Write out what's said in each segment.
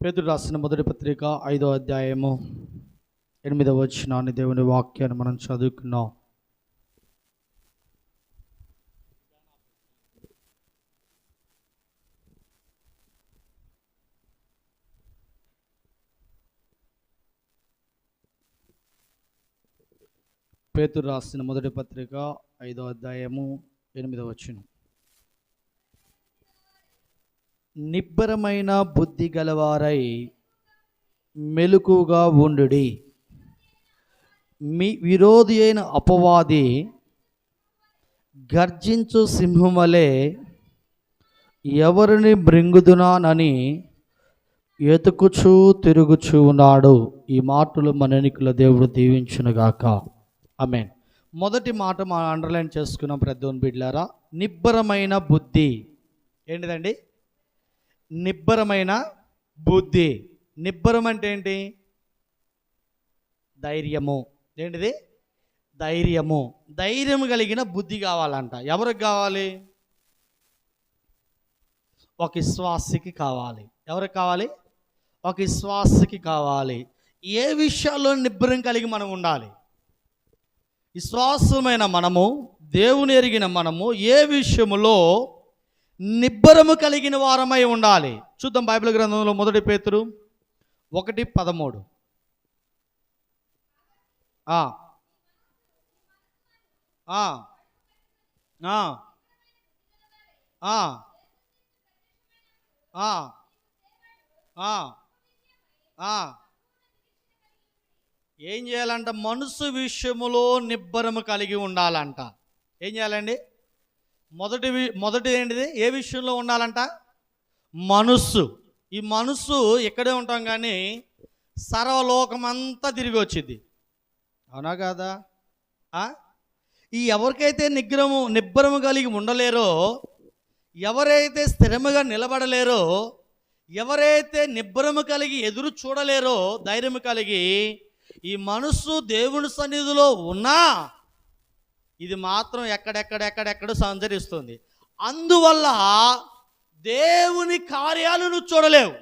పేదరు రాసిన మొదటి పత్రిక ఐదో అధ్యాయము ఎనిమిదవ వచ్చినాన్ని దేవుని వాక్యాన్ని మనం చదువుకున్నాం. పేతురు రాసిన మొదటి పత్రిక ఐదో అధ్యాయము ఎనిమిదవ వచ్చినాం నిబ్బరమైన బుద్ధి గలవారై మెలకుగా ఉండుడి. మీ విరోధి అయిన అపవాది గర్జించు సింహమలే ఎవరిని మృంగుదునానని ఎతుకుచూ తిరుగుచూ ఉన్నాడు. ఈ మాటలు మననికుల దేవుడు దీవించునుగాక. ఆమెన్. మొదటి మాట మా అండర్లైన్ చేసుకున్నాం ప్రద్దోన్ బిడ్లారా. నిబ్బరమైన బుద్ధి. ఏంటిదండి? నిబ్బరమైన బుద్ధి. నిబ్బరం అంటే ఏంటి? ధైర్యము. ఏంటిది? ధైర్యము. ధైర్యం కలిగిన బుద్ధి కావాలంట. ఎవరికి కావాలి? ఒక విశ్వాసకి కావాలి. ఎవరికి కావాలి? ఒక విశ్వాసకి కావాలి. ఏ విషయాల్లో నిబ్బరం కలిగి మనం ఉండాలి? విశ్వాసమైన మనము దేవుని ఎరిగిన మనము ఏ విషయంలో నిబ్బరము కలిగిన వారమై ఉండాలి. చూద్దాం బైబిల్ గ్రంథంలో మొదటి పేతురు ఒకటి పదమూడు. ఏం చేయాలంట? మనసు విషయములో నిబ్బరము కలిగి ఉండాలంట. ఏం చేయాలండి? మొదటి మొదటి ఏంటిది? ఏ విషయంలో ఉండాలంట? మనస్సు. ఈ మనస్సు ఇక్కడే ఉంటాం కానీ సర్వలోకమంతా తిరిగి వచ్చింది అవునా కాదా? ఈ ఎవరికైతే నిగ్రహము నిబ్బరము కలిగి ఉండలేరో ఎవరైతే స్థిరముగా నిలబడలేరో ఎవరైతే నిబ్బరము కలిగి ఎదురు చూడలేరో ధైర్యము కలిగి ఈ మనస్సు దేవుని సన్నిధిలో ఉన్నా ఇది మాత్రం ఎక్కడెక్కడెక్కడెక్కడ సంచరిస్తుంది. అందువల్ల దేవుని కార్యాలు నువ్వు చూడలేవు.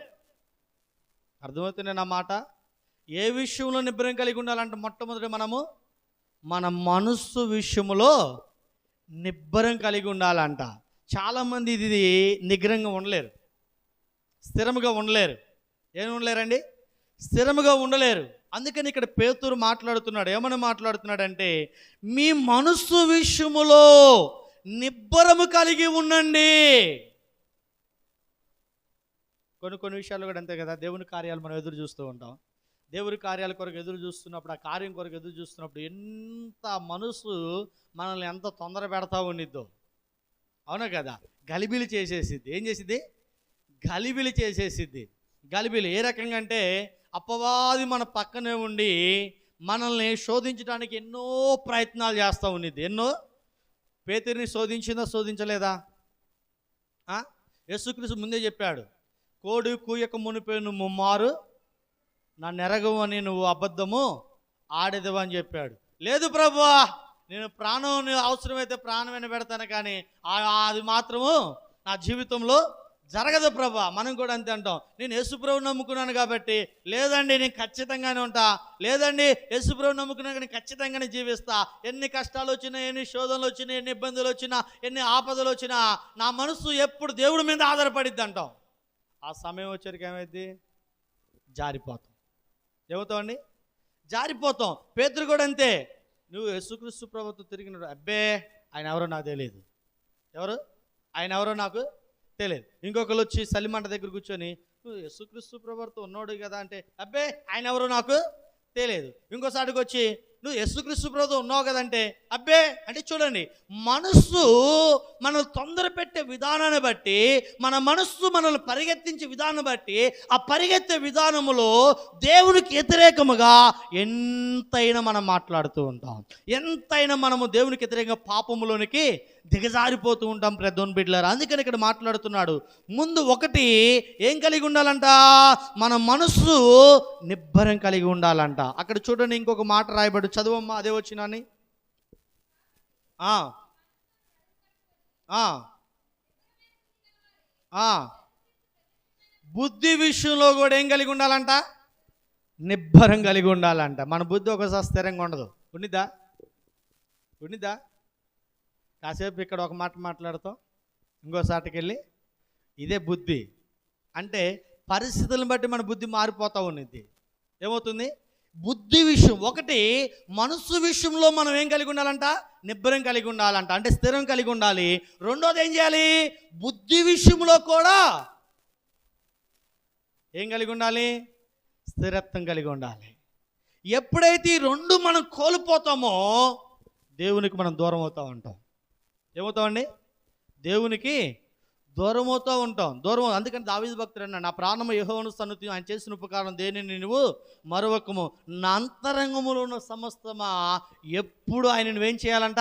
అర్థమవుతుంది నా మాట? ఏ విషయంలో నిబ్బరం కలిగి ఉండాలంటే మొట్టమొదటి మనము మన మనస్సు విషయంలో నిబ్బరం కలిగి ఉండాలంట. చాలామంది ఇది నిగ్రహంగా ఉండలేరు. స్థిరముగా ఉండలేరు. ఏమి ఉండలేరండి? స్థిరముగా ఉండలేరు. అందుకని ఇక్కడ పేతురు మాట్లాడుతున్నాడు ఏమని మాట్లాడుతున్నాడంటే మీ మనస్సు విషయములో నిబ్బరము కలిగి ఉండండి. కొన్ని కొన్ని విషయాలు కూడా అంతే కదా దేవుని కార్యాలు మనం ఎదురు చూస్తూ ఉంటాం. దేవుని కార్యాల కొరకు ఎదురు చూస్తున్నప్పుడు ఆ కార్యం కొరకు ఎదురు చూస్తున్నప్పుడు ఎంత మనసు మనల్ని ఎంత తొందర పెడతా ఉండిద్దో. అవునా కదా? గలిబిలి చేసేసిద్ది. ఏం చేసిద్ది? గలిబిలి చేసేసిద్ది. గలిబిలి ఏ రకంగా అంటే అపవాది మన పక్కనే ఉండి మనల్ని శోధించడానికి ఎన్నో ప్రయత్నాలు చేస్తూ ఉండిద్ది ఎన్నో? పేతురిని శోధించిందా శోధించలేదా? యేసుక్రీస్తు ముందే చెప్పాడు కోడి కూయక మునిపే నువ్వు ముమ్మారు నా నెరగవు అని నువ్వు అబద్ధము ఆడేదవు అని చెప్పాడు. లేదు ప్రభువా నేను ప్రాణం అవసరమైతే ప్రాణమైన పెడతాను కానీ అది మాత్రము నా జీవితంలో జరగదు ప్రభా మనం కూడా అంతే అంటాం. నేను యేసుప్రభు నమ్ముకున్నాను కాబట్టి లేదండి నేను ఖచ్చితంగానే ఉంటా. లేదండి యేసుప్రభు నమ్ముకున్నాను కానీ ఖచ్చితంగానే జీవిస్తా. ఎన్ని కష్టాలు వచ్చినా ఎన్ని శోధనలు వచ్చినా ఎన్ని ఇబ్బందులు వచ్చినా ఎన్ని ఆపదలు వచ్చినా నా మనసు ఎప్పుడు దేవుడి మీద ఆధారపడిద్ది అంటాం. ఆ సమయం వచ్చరికి ఏమైంది జారిపోతాం. ఏమవుతామండి జారిపోతాం. పేతురు కూడా అంతే. నువ్వు యేసుక్రీస్తు ప్రభుత్వం తిరిగినాడు అబ్బే ఆయన ఎవరో నాకు తెలియదు ఎవరు? ఆయన ఎవరో నాకు తెలియదు. ఇంకొకరు వచ్చి సలిమంట దగ్గర కూర్చొని నువ్వు యేసుక్రీస్తు ప్రభుత్వం ఉన్నాడు కదా అంటే అబ్బే ఆయన ఎవరు నాకు తెలియదు. ఇంకోసారికి వచ్చి నువ్వు యేసుక్రీస్తు ప్రభుత్వం ఉన్నావు కదంటే అబ్బే అంటే చూడండి మనస్సు మనల్ని తొందర పెట్టే విధానాన్ని బట్టి మన మనస్సు మనల్ని పరిగెత్తించే విధానం బట్టి ఆ పరిగెత్తే విధానములో దేవునికి వ్యతిరేకముగా ఎంతైనా మనం మాట్లాడుతూ ఉంటాం. ఎంతైనా మనము దేవునికి వ్యతిరేకంగా పాపములోనికి దిగజారిపోతూ ఉంటాం ప్రద్దోన్ బిడ్డలారు. అందుకని ఇక్కడ మాట్లాడుతున్నాడు. ముందు ఒకటి ఏం కలిగి ఉండాలంట? మన మనస్సు నిబ్బరం కలిగి ఉండాలంట. అక్కడ చూడండి ఇంకొక మాట రాయబడు చదువమ్మా అదే వచ్చినాని బుద్ధి విషయంలో కూడా ఏం కలిగి ఉండాలంట? నిబ్బరం కలిగి ఉండాలంట. మన బుద్ధి ఒకసారి స్థిరంగా ఉండదు. ఉండిద్దా? ఉండిద్దా? కాసేపు ఇక్కడ ఒక మాట మాట్లాడతాం. ఇంకోసాటికి వెళ్ళి. ఇదే బుద్ధి. అంటే పరిస్థితులను బట్టి మన బుద్ధి మారిపోతూ ఉన్నది. ఏమవుతుంది? బుద్ధి విషయం ఒకటి మనస్సు విషయంలో మనం ఏం కలిగి ఉండాలంట? నిబ్బరం కలిగి ఉండాలంట. అంటే స్థిరం కలిగి ఉండాలి. రెండోది ఏం చేయాలి? బుద్ధి విషయంలో కూడా ఏం కలిగి ఉండాలి? స్థిరత్వం కలిగి ఉండాలి. ఎప్పుడైతే ఈ రెండు మనం కోల్పోతామో దేవునికి మనం దూరం అవుతూ ఉంటాం. ఏమవుతామండి? దేవునికి దూరముతో ఉంటాం. దూరం అందుకని దావీదు భక్తుడు అన్న నా ప్రాణము యహోను సన్నుతి ఆయన చేసిన ఉపకారం దేనిని నువ్వు మరొకము నా అంతరంగములో ఉన్న సమస్తమా? ఎప్పుడు ఆయన నువ్వేం చేయాలంట?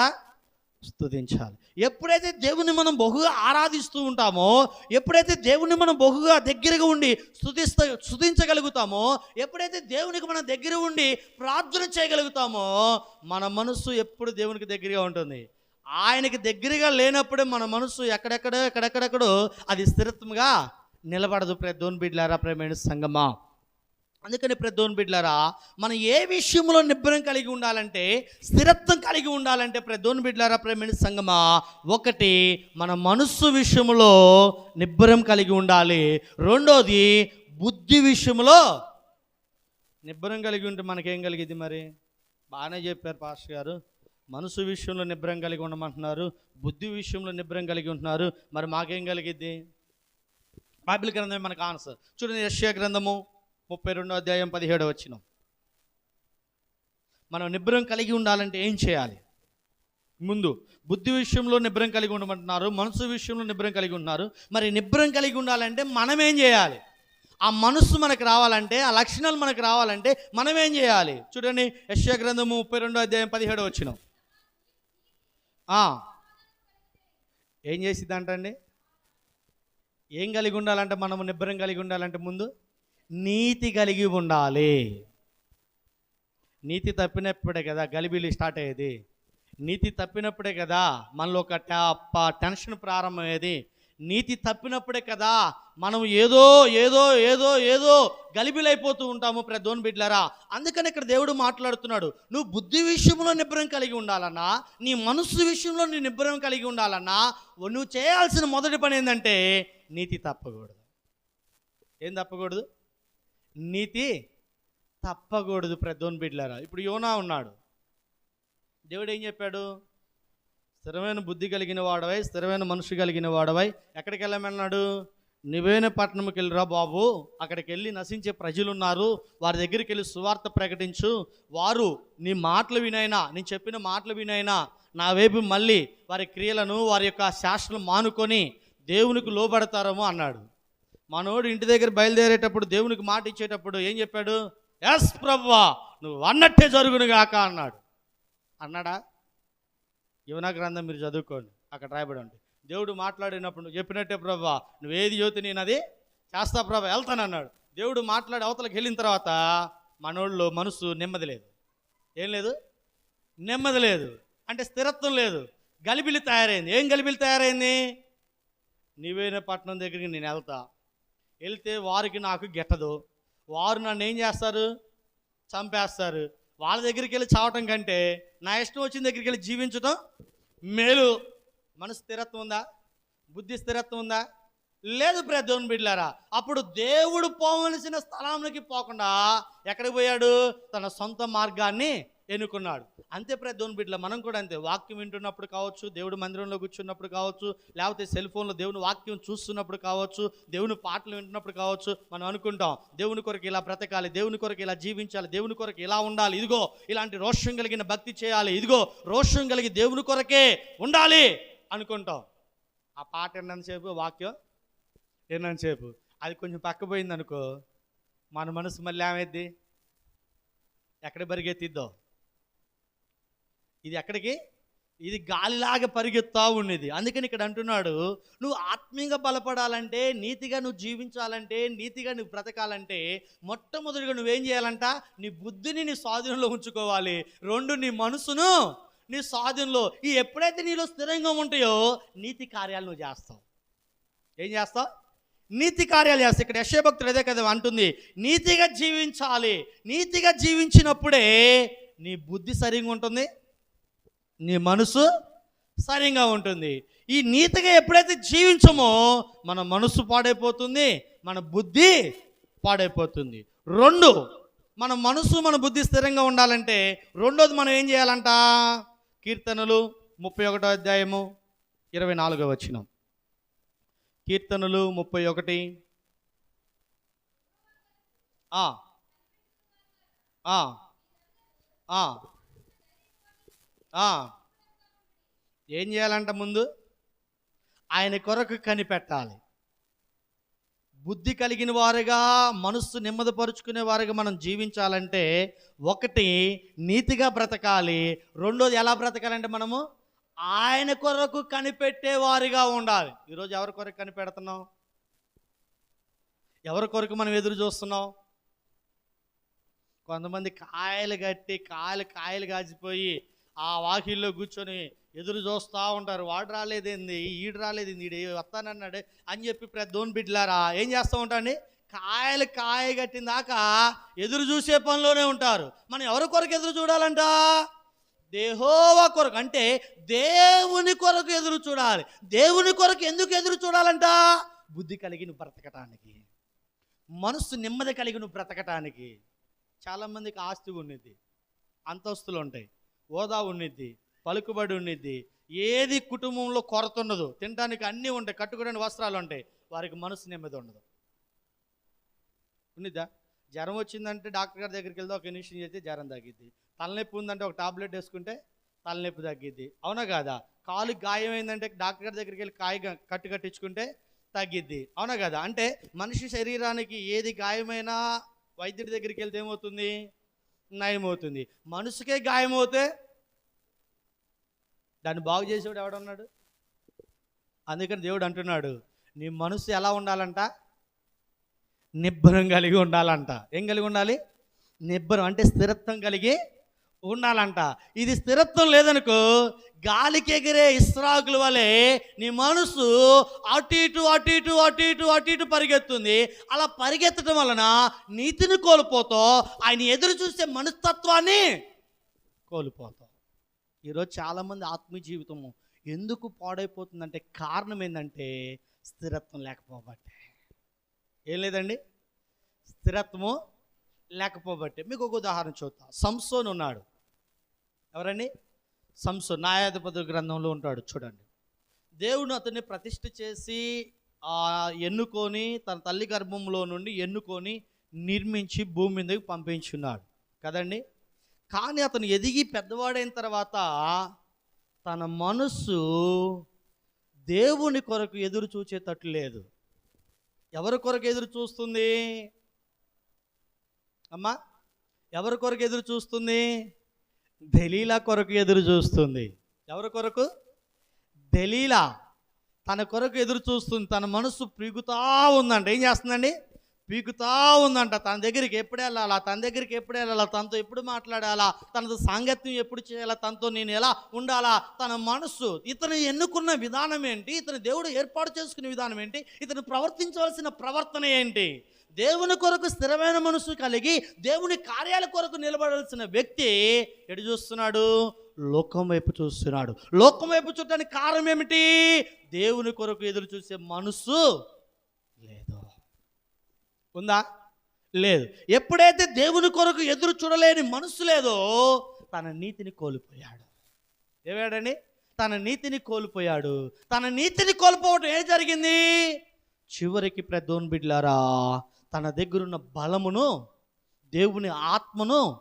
స్తుతించాలి. ఎప్పుడైతే దేవుని మనం బహుగా ఆరాధిస్తూ ఉంటామో ఎప్పుడైతే దేవుని మనం బహుగా దగ్గరగా ఉండి స్థుతిస్త స్థుతించగలుగుతామో ఎప్పుడైతే దేవునికి మనం దగ్గర ఉండి ప్రార్థన చేయగలుగుతామో మన మనస్సు ఎప్పుడు దేవునికి దగ్గరగా ఉంటుంది. ఆయనకి దగ్గరగా లేనప్పుడే మన మనస్సు ఎక్కడెక్కడో ఎక్కడెక్కడెక్కడో అది స్థిరత్వంగా నిలబడదు ప్రదోన్ బిడ్లారా ప్రేమైన సంగమా. అందుకని ప్రదోన్ బిడ్లారా మనం ఏ విషయంలో నిబ్బరం కలిగి ఉండాలంటే స్థిరత్వం కలిగి ఉండాలంటే ప్రదోన్ బిడ్లారా ప్రేమైన సంగమా ఒకటి మన మనస్సు విషయంలో నిబ్బరం కలిగి ఉండాలి. రెండోది బుద్ధి విషయంలో నిబ్బరం కలిగి ఉంటే మనకేం కలిగింది మరి? బాగానే చెప్పారు పాస్టర్ గారు. మనసు విషయంలో నిబ్రం కలిగి ఉండమంటున్నారు బుద్ధి విషయంలో నిబ్రం కలిగి ఉంటున్నారు. మరి మాకేం కలిగిద్ది? బైబిల్ గ్రంథమే మనకు ఆన్సర్. చూడండి యశ్యా గ్రంథము ముప్పై రెండో అధ్యాయం పదిహేడో వచ్చిన మనం నిబ్రం కలిగి ఉండాలంటే ఏం చేయాలి? ముందు బుద్ధి విషయంలో నిబ్రం కలిగి ఉండమంటున్నారు మనసు విషయంలో నిబ్రం కలిగి ఉన్నారు మరి నిబ్రం కలిగి ఉండాలంటే మనం ఏం చేయాలి? ఆ మనస్సు మనకు రావాలంటే ఆ లక్షణాలు మనకు రావాలంటే మనం ఏం చేయాలి? చూడండి యశ్యా గ్రంథము ముప్పై రెండో అధ్యాయం పదిహేడో వచ్చినాం ఏం చేసిద్దంటండి? ఏం కలిగి ఉండాలంటే మనము నిబ్బరం కలిగి ఉండాలంటే ముందు నీతి కలిగి ఉండాలి. నీతి తప్పినప్పుడే కదా గలిబిలి స్టార్ట్ అయ్యేది. నీతి తప్పినప్పుడే కదా మనలో ఒక ప- టెన్షన్ ప్రారంభమయ్యేది. నీతి తప్పినప్పుడే కదా మనం ఏదో ఏదో ఏదో ఏదో గలిబిలైపోతూ ఉంటాము ప్రధోన్ బిడ్లరా. అందుకని ఇక్కడ దేవుడు మాట్లాడుతున్నాడు. నువ్వు బుద్ధి విషయంలో నిబ్బరం కలిగి ఉండాలన్నా నీ మనస్సు విషయంలో నీ నిబ్బరం కలిగి ఉండాలన్నా నువ్వు చేయాల్సిన మొదటి పని ఏంటంటే నీతి తప్పకూడదు. ఏం తప్పకూడదు? నీతి తప్పకూడదు ప్రదోన్ బిడ్లరా. ఇప్పుడు యోనా ఉన్నాడు. దేవుడు ఏం చెప్పాడు? స్థిరమైన బుద్ధి కలిగిన వాడవై స్థిరమైన మనుషు కలిగిన వాడవై. ఎక్కడికి వెళ్ళమన్నాడు? నివేన పట్టణంకి వెళ్ళిరా బాబు. అక్కడికి వెళ్ళి నశించే ప్రజలు ఉన్నారు వారి దగ్గరికి వెళ్ళి సువార్త ప్రకటించు. వారు నీ మాటలు వినైనా నేను చెప్పిన మాటలు వినైనా నా వైపు మళ్ళీ వారి క్రియలను వారి యొక్క శాస్త్రం మానుకొని దేవునికి లోబడతారేమో అన్నాడు. మనోడు ఇంటి దగ్గర బయలుదేరేటప్పుడు దేవునికి మాట ఇచ్చేటప్పుడు ఏం చెప్పాడు? ఎస్ ప్రవ్వా నువ్వు అన్నట్టే జరుగునుగాక అన్నాడు. అన్నాడా? యువన గ్రంథం మీరు చదువుకోండి. అక్కడ రాయబడి ఉంది దేవుడు మాట్లాడినప్పుడు నువ్వు చెప్పినట్టే ప్రభా నువ్వేది యువతి నేను అది చేస్తా ప్రభా వెళ్తాను అన్నాడు. దేవుడు మాట్లాడి అవతలకి వెళ్ళిన తర్వాత మనోళ్ళు మనసు నెమ్మది లేదు. ఏం లేదు? నెమ్మది లేదు. అంటే స్థిరత్వం లేదు. గలిబిలి తయారైంది. ఏం గలిబిలి తయారైంది? నీవేన పట్టణం దగ్గరికి నేను వెళ్తా. వెళ్తే వారికి నాకు గెట్టదు. వారు నన్ను ఏం చేస్తారు? చంపేస్తారు. వాళ్ళ దగ్గరికి వెళ్ళి చావటం కంటే నా ఇష్టం వచ్చిన దగ్గరికి వెళ్ళి జీవించటం మేలు. మనసు స్థిరత్వం ఉందా? బుద్ధి స్థిరత్వం ఉందా? లేదు దేవుని బిడ్లారా అప్పుడు దేవుడు పోవలసిన స్థలానికి పోకుండా ఎక్కడికి పోయాడు? తన సొంత మార్గాన్ని ఎన్నుకున్నాడు. అంతే ప్రదోన్ బిడ్ల మనం కూడా అంతే. వాక్యం వింటున్నప్పుడు కావచ్చు దేవుడు మందిరంలో కూర్చున్నప్పుడు కావచ్చు లేకపోతే సెల్ ఫోన్లో దేవుని వాక్యం చూస్తున్నప్పుడు కావచ్చు దేవుని పాటలు వింటున్నప్పుడు కావచ్చు మనం అనుకుంటాం దేవుని కొరకు ఇలా బ్రతకాలి దేవుని కొరకు ఇలా జీవించాలి దేవుని కొరకు ఇలా ఉండాలి ఇదిగో ఇలాంటి రోషం కలిగిన భక్తి చేయాలి ఇదిగో రోషం కలిగి దేవుని కొరకే ఉండాలి అనుకుంటాం. ఆ పాట ఎన్నంతసేపు వాక్యం ఎన్నంతసేపు అది కొంచెం పక్క పోయింది అనుకో మన మనసు మళ్ళీ ఏమైద్ది? ఎక్కడ పరిగెత్తిద్దో ఇది ఎక్కడికి? ఇది గాలిలాగా పరిగెత్తా ఉండేది అందుకని ఇక్కడ అంటున్నాడు నువ్వు ఆత్మీయంగా బలపడాలంటే నీతిగా నువ్వు జీవించాలంటే నీతిగా నువ్వు బ్రతకాలంటే మొట్టమొదటిగా నువ్వేం చేయాలంట? నీ బుద్ధిని నీ స్వాధీనంలో ఉంచుకోవాలి. రెండు నీ మనసును నీ స్వాధీనంలో ఈ ఎప్పుడైతే నీలో స్థిరంగా ఉంటాయో నీతి కార్యాలు నువ్వు చేస్తావు. ఏం చేస్తావు? నీతి కార్యాలు చేస్తే ఇక్కడ యశ్వ అదే కదా అంటుంది నీతిగా జీవించాలి. నీతిగా జీవించినప్పుడే నీ బుద్ధి సరిగా ఉంటుంది నీ మనసు సరిగా ఉంటుంది ఈ నీతిగా ఎప్పుడైతే జీవించమో మన మనసు పాడైపోతుంది మన బుద్ధి పాడైపోతుంది రెండు మన మనసు మన బుద్ధి స్థిరంగా ఉండాలంటే రెండోది మనం ఏం చేయాలంట కీర్తనలు ముప్పై ఒకటో అధ్యాయము ఇరవై నాలుగో వచ్చిన కీర్తనలు ముప్పై ఒకటి ఆ. ఆ. ఏం చేయాలంట ముందు? ఆయన కొరకు కనిపెట్టాలి. బుద్ధి కలిగిన వారుగా మనస్సు నెమ్మదిపరుచుకునే వారుగా మనం జీవించాలంటే ఒకటి నీతిగా బ్రతకాలి. రెండోది ఎలా బ్రతకాలంటే మనము ఆయన కొరకు కనిపెట్టే వారిగా ఉండాలి. ఈరోజు ఎవరి కొరకు కనిపెడుతున్నాం ఎవరి కొరకు మనం ఎదురు చూస్తున్నాం కొంతమంది కాయలు కట్టి కాయలు కాయలు కాచిపోయి ఆ వాకిల్లో కూర్చొని ఎదురు చూస్తూ ఉంటారు. వాడు రాలేదేంది? ఈడు రాలేదేంది? ఈడు వస్తానన్నాడు? అని చెప్పి ప్రద్దోని బిడ్లారా ఏం చేస్తూ ఉంటాండి? కాయలు కాయ కట్టిన దాకా ఎదురు చూసే పనిలోనే ఉంటారు. మనం ఎవరి కొరకు ఎదురు చూడాలంట? దేహోవా కొరకు. అంటే దేవుని కొరకు ఎదురు చూడాలి. దేవుని కొరకు ఎందుకు ఎదురు చూడాలంట? బుద్ధి కలిగిన బ్రతకటానికి. మనస్సు నెమ్మది కలిగిన బ్రతకటానికి. చాలామందికి ఆస్తి ఉన్నిద్ది అంతస్తులు ఉంటాయి. హోదా ఉండిద్ది పలుకుబడి ఉండిద్ది. ఏది కుటుంబంలో కొరత ఉండదు. తినడానికి అన్నీ ఉంటాయి కట్టుకోవడానికి వస్త్రాలు ఉంటాయి. వారికి మనసు నెమ్మది ఉండదు. ఉన్నిద్దా జ్వరం వచ్చిందంటే డాక్టర్ గారి దగ్గరికి వెళ్తే ఒక ఇంజక్షన్ చేస్తే జ్వరం తగ్గిద్ది. తలనొప్పి ఉందంటే ఒక టాబ్లెట్ వేసుకుంటే తలనొప్పి తగ్గిద్ది. అవునా కాదా? కాలు గాయమైందంటే డాక్టర్ గారి దగ్గరికి వెళ్ళి కాయ కట్టు కట్టించుకుంటే తగ్గిద్ది. అవునా కదా? అంటే మనిషి శరీరానికి ఏది గాయమైనా వైద్యుడి దగ్గరికి వెళ్తే ఏమవుతుంది? నయమవుతుంది. మనసుకే గాయమవుతే దాన్ని బాగు చేసేవాడు ఎవడన్నాడు? అందుకని దేవుడు అంటున్నాడు నీ మనసు ఎలా ఉండాలంట? నిబ్బరం కలిగి ఉండాలంట. ఏం కలిగి ఉండాలి? నిబ్బరం అంటే స్థిరత్వం కలిగి ఉండాలంట. ఇది స్థిరత్వం లేదనుకో గాలికి ఎగిరే ఇస్రాకుల వలె నీ మనసు అటు ఇటు అటు ఇటు అటు ఇటు అటు ఇటు పరిగెత్తుంది. అలా పరిగెత్తడం వలన నీతిని కోల్పోతావు. ఆయన ఎదురు చూసే మనస్తత్వాన్ని కోల్పోతావు. ఈరోజు చాలామంది ఆత్మీయ జీవితము ఎందుకు పాడైపోతుందంటే కారణం ఏంటంటే స్థిరత్వం లేకపోబట్టే. ఏం లేదండి? స్థిరత్వము లేకపోబట్టే. మీకు ఒక ఉదాహరణ చూద్దాం. సంసోన్ ఉన్నాడు ఎవరండి? సంసు న్యాయాధిపతి గ్రంథంలో ఉంటాడు చూడండి. దేవుడు అతన్ని ప్రతిష్ఠ చేసి ఎన్నుకొని తన తల్లి గర్భంలో నుండి ఎన్నుకొని నిర్మించి భూమి మీదకి పంపించున్నాడు. కదండి? కానీ అతను ఎదిగి పెద్దవాడైన తర్వాత తన మనస్సు దేవుని కొరకు ఎదురు చూచేటట్లు లేదు. ఎవరి కొరకు ఎదురు చూస్తుంది? అమ్మా ఎవరి కొరకు ఎదురు చూస్తుంది? దలీలా కొరకు ఎదురు చూస్తుంది. ఎవరి కొరకు? దలీలా తన కొరకు ఎదురు చూస్తుంది. తన మనసు పీకుతా ఉందండి. ఏం చేస్తుందండి? పీకుతా ఉందంట. తన దగ్గరికి ఎప్పుడు వెళ్ళాలా? తన దగ్గరికి ఎప్పుడు వెళ్ళాలా? తనతో ఎప్పుడు మాట్లాడాలా? తనతో సాంగత్యం ఎప్పుడు చేయాలా? తనతో నేను ఎలా ఉండాలా? తన మనస్సు ఇతను ఎన్నుకున్న విధానం ఏంటి? ఇతను దేవుడు ఏర్పాటు చేసుకునే విధానం ఏంటి? ఇతను ప్రవర్తించవలసిన ప్రవర్తన ఏంటి? దేవుని కొరకు స్థిరమైన మనసు కలిగి దేవుని కార్యాల కొరకు నిలబడాల్సిన వ్యక్తి ఎటు చూస్తున్నాడు? లోకం వైపు చూస్తున్నాడు. లోకం వైపు చూడటానికి కారణం ఏమిటి? దేవుని కొరకు ఎదురు చూసే మనసు ఉందా? లేదు. ఎప్పుడైతే దేవుని కొరకు ఎదురు చూడలేని మనసు లేదో తన నీతిని కోల్పోయాడు. ఏవాడండి తన నీతిని కోల్పోయాడు. తన నీతిని కోల్పోవటం ఏం జరిగింది? చివరికి ప్రదోన్ బిడ్లారా తన దగ్గరున్న బలమును దేవుని ఆత్మను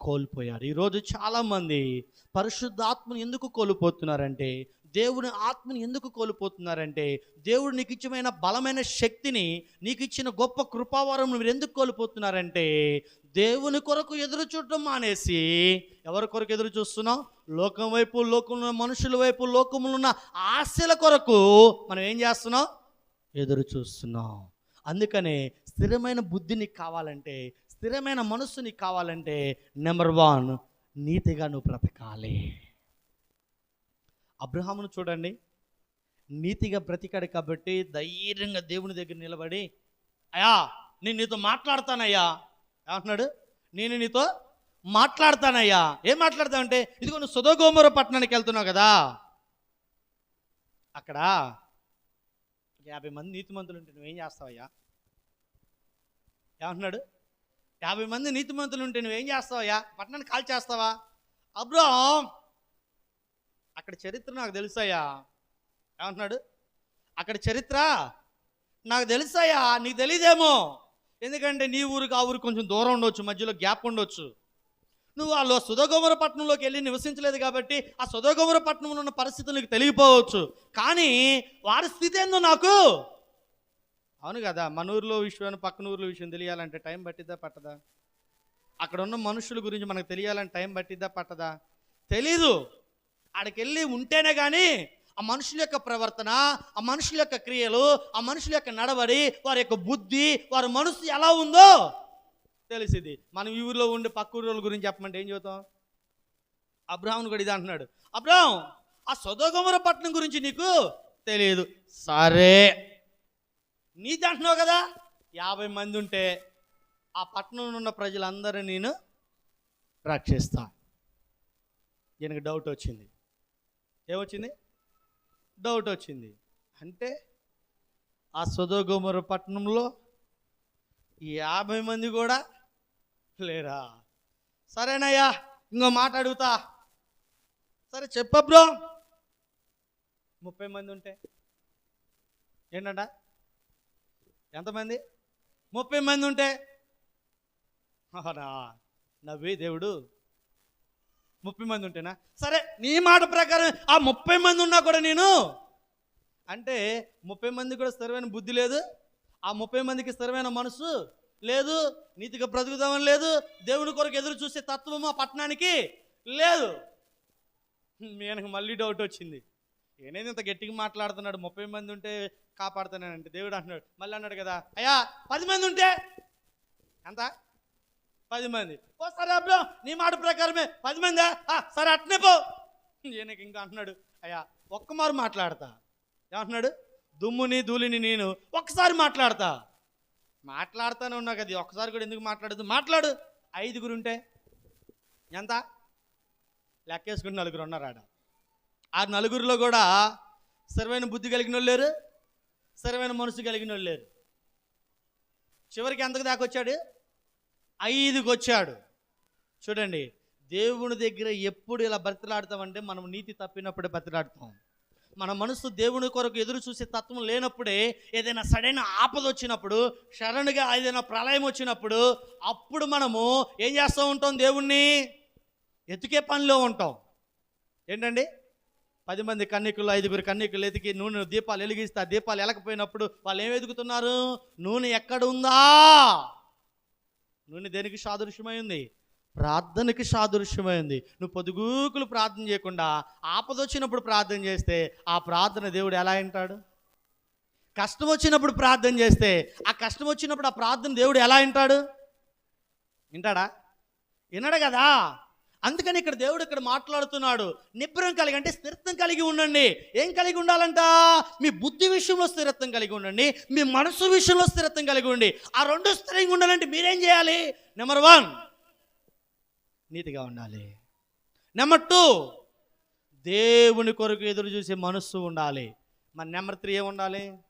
కోల్పోయాడు ఈరోజు చాలామంది పరిశుద్ధాత్మను ఎందుకు కోల్పోతున్నారంటే దేవుని ఆత్మని ఎందుకు కోల్పోతున్నారంటే దేవుడు నీకు ఇచ్చిన బలమైన శక్తిని నీకు ఇచ్చిన గొప్ప కృపావరం మీరు ఎందుకు కోల్పోతున్నారంటే దేవుని కొరకు ఎదురు చూడటం మానేసి ఎవరి కొరకు ఎదురు చూస్తున్నాం? లోకం వైపు లోకంలో మనుషుల వైపు లోకంలో ఉన్న ఆశల కొరకు మనం ఏం చేస్తున్నాం? ఎదురు చూస్తున్నాం. అందుకనే స్థిరమైన బుద్ధి నీకు కావాలంటే స్థిరమైన మనస్సు నీకు కావాలంటే నెంబర్ వన్ నీతిగా నువ్వు బ్రతకాలి. అబ్రహామును చూడండి. నీతిగా బ్రతికాడు కాబట్టి ధైర్యంగా దేవుని దగ్గర నిలబడి అయా నేను నీతో మాట్లాడతానయ్యా. అంటున్నాడు నేను నీతో మాట్లాడతానయ్యా. ఏం మాట్లాడతావంటే ఇదిగో నువ్వు సుధోగోమూర పట్టణానికి వెళ్తున్నావు కదా. అక్కడ యాభై మంది నీతిమంతులు ఉంటే నువ్వేం చేస్తావయ్యా? ఏమంటున్నాడు? యాభై మంది నీతిమంతులు ఉంటే నువ్వేం చేస్తావయ్యా? పట్టణాన్ని కాల్ చేస్తావా అబ్రాం అక్కడ చరిత్ర నాకు తెలుసాయా ఏమంటున్నాడు? అక్కడ చరిత్ర నాకు తెలుసాయా నీకు తెలియదేమో ఎందుకంటే నీ ఊరికి ఆ ఊరికి కొంచెం దూరం ఉండొచ్చు మధ్యలో గ్యాప్ ఉండొచ్చు. నువ్వు వాళ్ళు సుధగోమర పట్టణంలోకి వెళ్ళి నివసించలేదు కాబట్టి ఆ సుధగోమర పట్టణంలో ఉన్న పరిస్థితులు నీకు తెలియపోవచ్చు. కానీ వారి స్థితి ఏందో నాకు? అవును కదా మన ఊర్లో విషయం పక్కన ఊర్లో విషయం తెలియాలంటే టైం పట్టిద్దా పట్టదా? అక్కడ ఉన్న మనుషుల గురించి మనకు తెలియాలంటే టైం పట్టిద్దా పట్టదా? తెలీదు. ఆడికి వెళ్ళి ఉంటేనే కానీ ఆ మనుషుల యొక్క ప్రవర్తన ఆ మనుషుల యొక్క క్రియలు ఆ మనుషుల యొక్క నడవడి వారి యొక్క బుద్ధి వారి మనసు ఎలా ఉందో తెలిసింది. మనం ఈ ఊరిలో ఉండే పక్క ఊళ్ళ గురించి చెప్పమంటే ఏం చెబుతాం? అబ్రాహ్మణ్ కూడా ఇది అంటున్నాడు. అబ్రాహం ఆ సొదగమర పట్టణం గురించి నీకు తెలియదు. సరే. నీది అంటున్నావు కదా? యాభై మంది ఉంటే ఆ పట్టణంలో ఉన్న ప్రజలందరూ నేను రక్షిస్తా. దీనికి డౌట్ వచ్చింది. ఏమొచ్చింది? డౌట్ వచ్చింది అంటే ఆ సుధోగుమర పట్టణంలో ఈ యాభై మంది కూడా లేరా? సరేనయ్యా ఇంకో మాట అడుగుతా. సరే చెప్ప బ్రో. ముప్పై మంది ఉంటే ఏంటంట? ఎంతమంది? ముప్పై మంది ఉంటే? అవునా నవ్వి దేవుడు. ముప్పై మంది ఉంటేనా? సరే నీ మాట ప్రకారం ఆ ముప్పై మంది ఉన్నా కూడా నేను అంటే ముప్పై మంది కూడా స్థిరమైన బుద్ధి లేదు. ఆ ముప్పై మందికి స్థిరమైన మనసు లేదు. నీతిగా బ్రతుకుదామని లేదు. దేవుని కొరకు ఎదురు చూసే తత్వము ఆ పట్టణానికి లేదు. నేను మళ్ళీ డౌట్ వచ్చింది. ఏనేది ఇంత గట్టిగా మాట్లాడుతున్నాడు? ముప్పై మంది ఉంటే కాపాడుతానంటే దేవుడు అంటున్నాడు. మళ్ళీ అన్నాడు కదా అయ్యా పది మంది ఉంటే ఎంత పది మంది. ఓ సరే అబ్బా నీ మాట ప్రకారమే పది మందా? ఆ, సరే అట్నే పో. ఈయనకి ఇంకా అంటున్నాడు అయ్యా ఒక్క మారు మాట్లాడతా. ఏమంటున్నాడు దుమ్ముని ధూళిని నేను ఒక్కసారి మాట్లాడతా. మాట్లాడుతానే ఉన్నా కదా ఒక్కసారి కూడా ఎందుకు మాట్లాడదు మాట్లాడు. ఐదుగురు ఉంటే ఎంత? లెక్కేసుకుని నలుగురు ఉన్నారు ఆ నలుగురిలో కూడా సరైన బుద్ధి కలిగిన వాళ్ళు లేరు సరైన మనసు కలిగిన వాళ్ళు లేరు. చివరికి ఎంతకు దాకా వచ్చాడు ఐదుకి వచ్చాడు చూడండి దేవుని దగ్గర ఎప్పుడు ఇలా బ్రతిలాడతామంటే మనం నీతి తప్పినప్పుడే బ్రతిలాడతాం. మన మనసు దేవుని కొరకు ఎదురు చూసే తత్వం లేనప్పుడే ఏదైనా సడైన ఆపద వచ్చినప్పుడు సడన్గా ఏదైనా ప్రళయం వచ్చినప్పుడు అప్పుడు మనము ఏం చేస్తూ ఉంటాం దేవుణ్ణి? ఎతికే పనిలో ఉంటాం. ఏంటండి? పది మంది కన్నికులు ఐదుగురు కన్నికులు ఎతికి నూనె దీపాలు వెలిగిస్తే ఆ దీపాలు ఎలకపోయినప్పుడు వాళ్ళు ఏం వెతుకుతున్నారు? నూనె ఎక్కడ ఉందా నూనె దేనికి సాదృశ్యమై ఉంది? ప్రార్థనకి సాదృశ్యమై ఉంది. నువ్వు పొదుగుకులు ప్రార్థన చేయకుండా ఆపద వచ్చినప్పుడు ప్రార్థన చేస్తే ఆ ప్రార్థన దేవుడు ఎలా వింటాడు? కష్టం వచ్చినప్పుడు ప్రార్థన చేస్తే ఆ కష్టం వచ్చినప్పుడు ఆ ప్రార్థన దేవుడు ఎలా వింటాడు? వింటాడా? వినడు కదా? అందుకని ఇక్కడ దేవుడు ఇక్కడ మాట్లాడుతున్నాడు. నిబ్బరం కలిగి అంటే స్థిరత్వం కలిగి ఉండండి. ఏం కలిగి ఉండాలంట? మీ బుద్ధి విషయంలో స్థిరత్వం కలిగి ఉండండి. మీ మనసు విషయంలో స్థిరత్వం కలిగి ఉండి. ఆ రెండు స్థిరంగా ఉండాలంటే మీరేం చేయాలి? నెంబర్ వన్ నీతిగా ఉండాలి. నెంబర్ టూ దేవుని కొరకు ఎదురు చూసే మనస్సు ఉండాలి. మన నెంబర్ త్రీ ఏముండాలి ఉండాలి?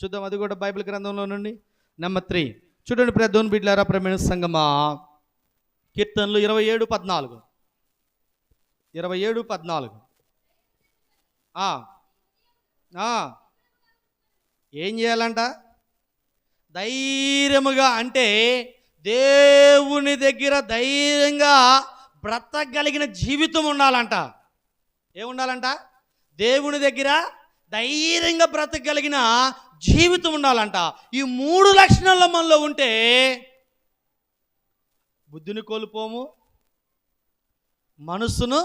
చూద్దాం అది కూడా బైబిల్ గ్రంథంలో నుండి. నెంబర్ త్రీ చూడండి ప్రదోన్ బిడ్లారా ప్రమేణ సంగమా. కీర్తనలు ఇరవై ఏడు పద్నాలుగు. ఇరవై ఏడు పద్నాలుగు. ఏం చేయాలంట? ధైర్యముగా అంటే దేవుని దగ్గర ధైర్యంగా బ్రతకగలిగిన జీవితం ఉండాలంట. ఏముండాలంట? దేవుని దగ్గర ధైర్యంగా బ్రతకగలిగిన జీవితం ఉండాలంట. ఈ మూడు లక్షణాల మనలో ఉంటే బుద్ధిని కోల్పోము మనస్సును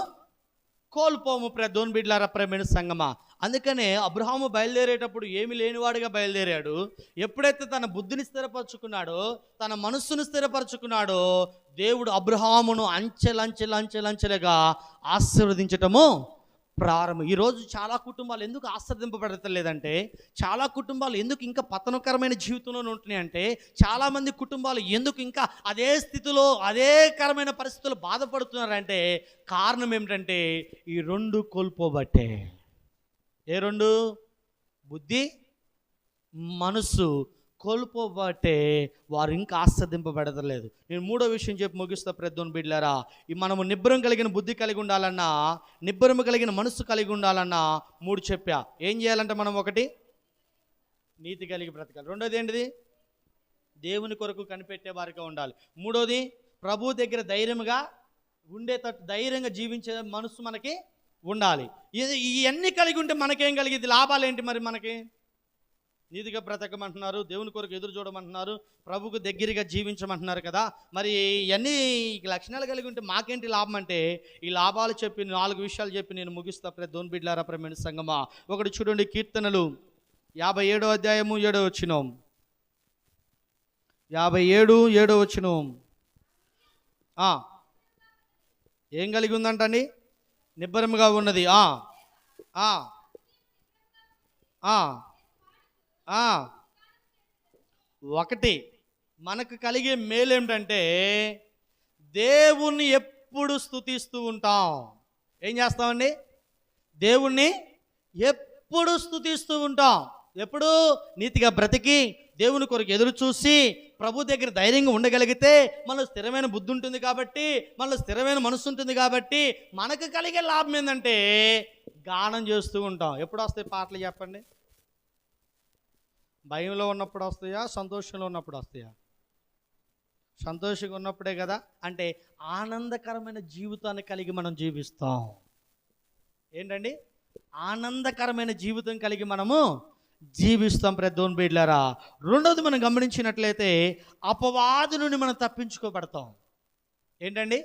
కోల్పోము ప్రదోన్ బిడ్లారా ప్రేమైన సంగమా. అందుకనే అబ్రహాము బయలుదేరేటప్పుడు ఏమి లేనివాడుగా బయలుదేరాడు? ఎప్పుడైతే తన బుద్ధిని స్థిరపరచుకున్నాడో తన మనస్సును స్థిరపరచుకున్నాడో దేవుడు అబ్రహామును అంచెలంచెలంచెలంచెలుగా ఆశీర్వదించటము ప్రారంభం. ఈరోజు చాలా కుటుంబాలు ఎందుకు ఆశ్రదింపబడతలేదంటే చాలా కుటుంబాలు ఎందుకు ఇంకా పతనకరమైన జీవితంలో ఉంటున్నాయి అంటే చాలామంది కుటుంబాలు ఎందుకు ఇంకా అదే స్థితిలో అదే కరమైన పరిస్థితుల్లో బాధపడుతున్నారంటే కారణం ఏమిటంటే ఈ రెండు కోల్పోబట్టే. ఏ రెండు? బుద్ధి మనసు కోల్పోబట్టే వారు ఇంకా ఆస్వాదింపబడతలేదు నేను మూడో విషయం చెప్పి ముగిస్తా ప్రద్దోని బిడ్లారా. ఈ మనము నిబ్బరం కలిగిన బుద్ధి కలిగి ఉండాలన్నా నిబ్బరం కలిగిన మనసు కలిగి ఉండాలన్నా మూడు చెప్పా. ఏం చేయాలంటే మనం ఒకటి? నీతి కలిగి బ్రతకాలి. రెండోది ఏంటిది? దేవుని కొరకు కనిపెట్టే వారిగా ఉండాలి. మూడోది ప్రభు దగ్గర ధైర్యంగా ఉండేటట్టు ధైర్యంగా జీవించే మనసు మనకి ఉండాలి. ఇది ఇవన్నీ కలిగి ఉంటే మనకేం కలిగింది లాభాలు ఏంటి మరి మనకి? నీతిగా బ్రతకమంటున్నారు దేవుని కొరకు ఎదురు చూడమంటున్నారు ప్రభుకు దగ్గరగా జీవించమంటున్నారు కదా. మరి ఇవన్నీ లక్షణాలు కలిగి ఉంటే మాకేంటి లాభం అంటే ఈ లాభాలు చెప్పి నాలుగు విషయాలు చెప్పి నేను ముగిస్తా. ప్రతి దోన్ బిడ్లారా ప్రమేణ సంగమా ఒకటి చూడండి కీర్తనలు. యాభై ఏడో అధ్యాయము ఏడో వచ్చినాం యాభై ఏడు ఏడో వచ్చినాం ఏం కలిగి ఉందంటండి నిబ్బరముగా ఉన్నది. ఆ. ఆ. ఆ. ఒకటి మనకు కలిగే మేలు ఏమిటంటే దేవుణ్ణి ఎప్పుడు స్థుతిస్తూ ఉంటాం. ఏం చేస్తామండి? దేవుణ్ణి ఎప్పుడు స్థుతిస్తూ ఉంటాం. ఎప్పుడు నీతిగా బ్రతికి దేవుని కొరకు ఎదురు చూసి ప్రభు దగ్గర ధైర్యంగా ఉండగలిగితే మనలో స్థిరమైన బుద్ధి ఉంటుంది కాబట్టి మనలో స్థిరమైన మనసు ఉంటుంది కాబట్టి మనకు కలిగే లాభం ఏంటంటే గానం చేస్తూ ఉంటాం. ఎప్పుడు వస్తాయి పాటలు చెప్పండి? భయంలో ఉన్నప్పుడు వస్తాయా? సంతోషంలో ఉన్నప్పుడు వస్తాయా? సంతోషంగా ఉన్నప్పుడే కదా? అంటే ఆనందకరమైన జీవితాన్ని కలిగి మనం జీవిస్తాం. ఏంటండి? ఆనందకరమైన జీవితం కలిగి మనము జీవిస్తాం ప్రద్దోన్ బీడ్లారా. రెండోది మనం గమనించినట్లయితే అపవాదు నుండి మనం తప్పించుకోబడతాం. ఏంటండి?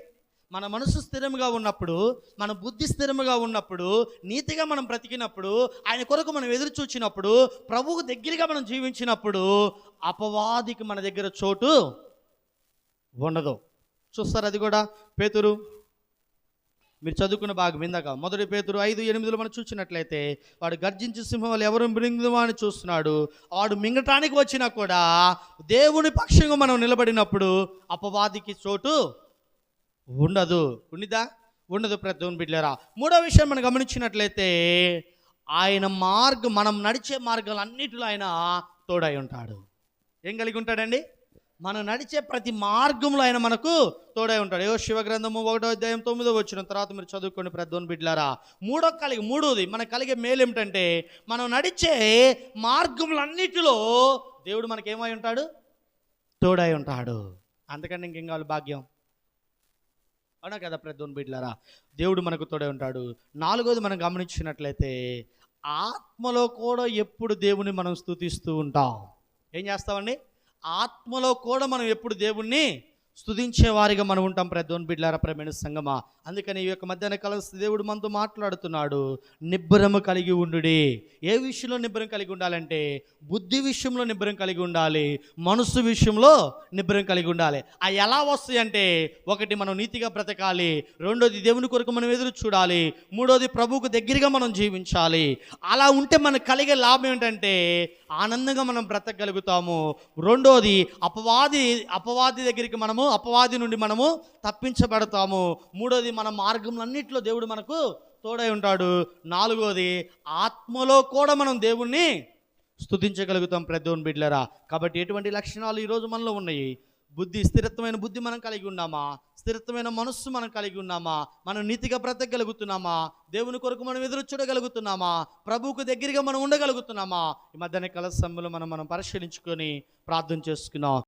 మన మనసు స్థిరంగా ఉన్నప్పుడు మన బుద్ధి స్థిరముగా ఉన్నప్పుడు నీతిగా మనం బ్రతికినప్పుడు ఆయన కొరకు మనం ఎదురు చూచినప్పుడు ప్రభువు దగ్గరగా మనం జీవించినప్పుడు అపవాదికి మన దగ్గర చోటు ఉండదు. చూస్తారు అది కూడా పేతురు. మీరు చదువుకున్న భాగం ఇందాక. మొదటి పేతురు ఐదు ఎనిమిదిలో మనం చూసినట్లయితే వాడు గర్జించి సింహం వల్ల ఎవరు మృంగుదమా అని చూస్తున్నాడు. వాడు మింగటానికి వచ్చినా కూడా దేవుని పక్షంగా మనం నిలబడినప్పుడు అపవాదికి చోటు ఉండదు. ఉండిదా ఉండదు ప్రతి బిడ్డరా మూడో విషయం మనం గమనించినట్లయితే ఆయన మార్గం మనం నడిచే మార్గాలు అన్నిటిలో ఆయన తోడై ఉంటాడు. ఏం కలిగి ఉంటాడండి? మనం నడిచే ప్రతి మార్గంలో ఆయన మనకు తోడై ఉంటాడు. ఏవో శివగ్రంథము ఒకటో అధ్యాయం తొమ్మిదో వచ్చిన తర్వాత మీరు చదువుకోండి ప్రద్దోని బిడ్లారా. మూడో కలిగి మూడోది మనకు కలిగే మేలు ఏమిటంటే మనం నడిచే మార్గములన్నిటిలో దేవుడు మనకేమై ఉంటాడు? తోడై ఉంటాడు. అంతకంటే ఇంకేం కావాలి? భాగ్యం. అవునా కదా ప్రద్దోని బిడ్లారా? దేవుడు మనకు తోడే ఉంటాడు. నాలుగోది మనం గమనించినట్లయితే ఆత్మలో కూడా ఎప్పుడు దేవుని మనం స్తుతిస్తూ ఉంటాం. ఏం చేస్తామండి? ఆత్మలో కూడా మనం ఎప్పుడు దేవుణ్ణి స్థుతించే వారిగా మనం ఉంటాం. ప్రదోన్ బిడ్లార ప్రమేణ సంగమా. అందుకని ఈ యొక్క మధ్యాహ్న కాలం దేవుడు మనతో మాట్లాడుతున్నాడు. నిబ్బరము కలిగి ఉండుడి. ఏ విషయంలో నిబ్బరం కలిగి ఉండాలంటే బుద్ధి విషయంలో నిబ్బరం కలిగి ఉండాలి. మనసు విషయంలో నిబ్బరం కలిగి ఉండాలి. ఆ ఎలా వస్తాయంటే ఒకటి మనం నీతిగా బ్రతకాలి. రెండోది దేవుని కొరకు మనం ఎదురు చూడాలి. మూడోది ప్రభువుకు దగ్గరగా మనం జీవించాలి. అలా ఉంటే మనకు కలిగే లాభం ఏంటంటే ఆనందంగా మనం బ్రతకగలుగుతాము. రెండోది అపవాది అపవాది దగ్గరికి మనము అపవాది నుండి మనము తప్పించబడతాము. మూడోది మన మార్గంలన్నింటిలో దేవుడు మనకు తోడై ఉంటాడు. నాలుగోది ఆత్మలో కూడా మనం దేవుణ్ణి స్థుతించగలుగుతాం ప్రదోన్ బిడ్లరా. కాబట్టి ఎటువంటి లక్షణాలు ఈరోజు మనలో ఉన్నాయి? బుద్ధి స్థిరత్వమైన బుద్ధి మనం కలిగి ఉన్నామా? స్థిరత్వమైన మనస్సు మనం కలిగి ఉన్నామా? మనం నీతిగా బ్రతకగలుగుతున్నామా? దేవుని కొరకు మనం ఎదురు చూడగలుగుతున్నామా? ప్రభువుకు దగ్గరగా మనం ఉండగలుగుతున్నామా? ఈ మధ్యాహ్న కలసంలో మనం మనం పరిశీలించుకొని ప్రార్థన చేసుకున్నాం